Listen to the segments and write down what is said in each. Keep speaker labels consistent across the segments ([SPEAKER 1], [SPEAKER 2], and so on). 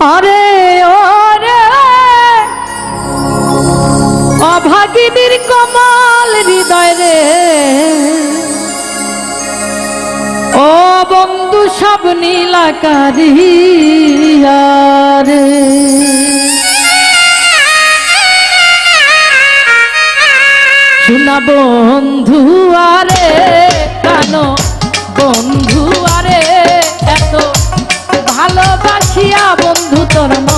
[SPEAKER 1] আরে ওরে অভাগিনীর কমাল হৃদয় রে। ও বন্ধু, সব নীলাকারি রে শোনা বন্ধু, আরে, কানো ভালোবাসিয়া বন্ধু তোর মন।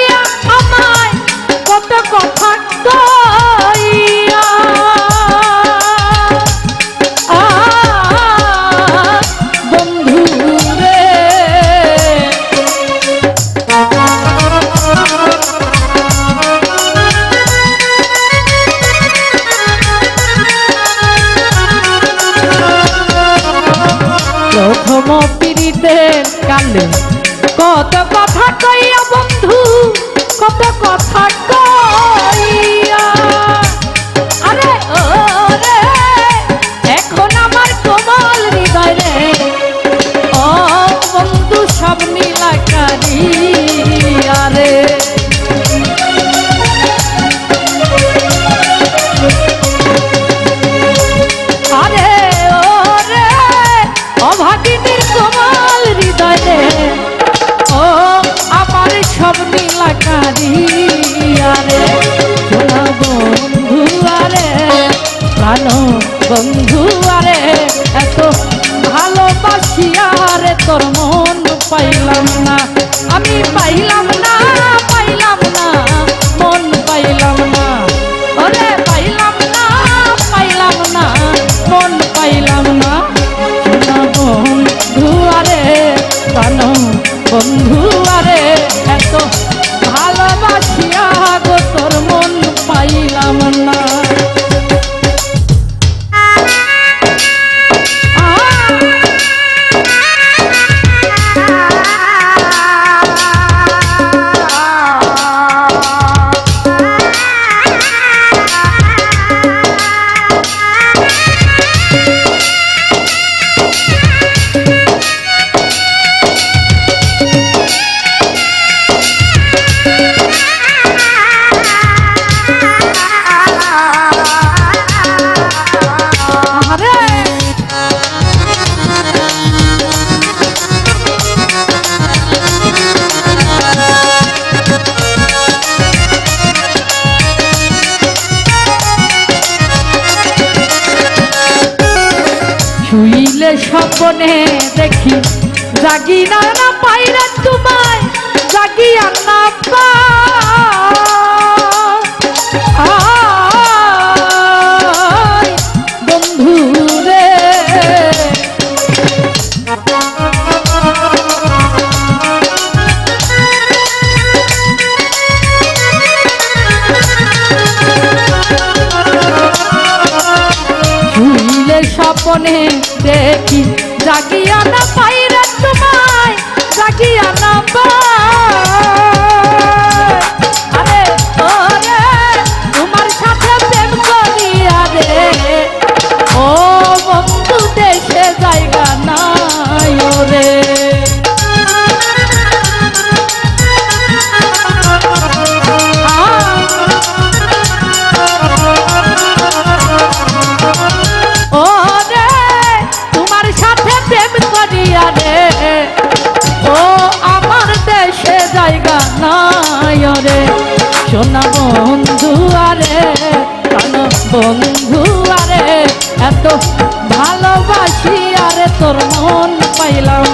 [SPEAKER 1] কত কথা কইয়া বন্ধু, কত কথা কইয়া। আরে ও রে এখন আমার কোমল হৃদয় রে। ও বন্ধু, সব নীলাকারি সব নীলাকারি আরে সোনা বন্ধু আরে প্রাণ বন্ধু আরে এত ভালোবাসিয়া রে তোর মন পাইলাম না। স্বপ্নে দেখি। জাগি না না পাই না তোমায় জাগি না বন্ধু স্বপ্নে দেখি জাগিয়া না সোনা বন্ধু আরে প্রাণ বন্ধু আরে এত ভালোবাসি আরে তোর মন পাইলাম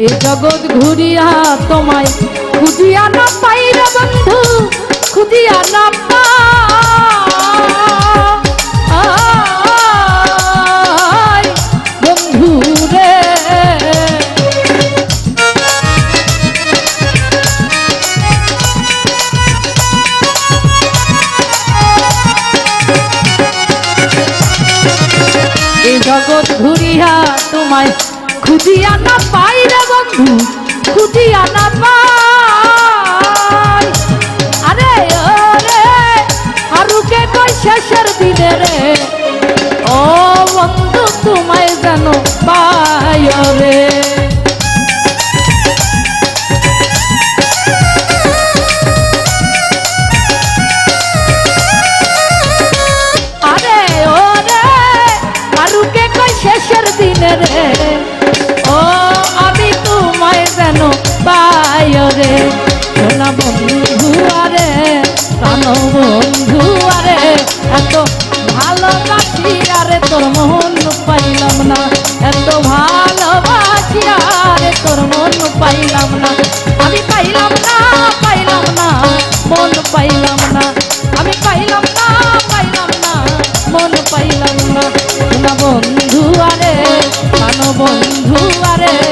[SPEAKER 1] এ জগৎ ঘুরিয়া তোমায় খুঁজিয়া না পাই রে বন্ধু, খুঁজিয়া না এই জগৎ ঘুরিয়া তোমায় খুঁজিয়া না পাই রে বন্ধু খুঁজিয়া না পাই। আরে ওরে হারুকে কই শেষের দিনে রে। ও বন্ধু তোর মন পাইলাম না। আমি পাইলাম না পাইলাম না, মন পাইলাম না। আমি পাইলাম না পাইলাম না, মন পাইলাম না। না বন্ধু আরে বন্ধু আরে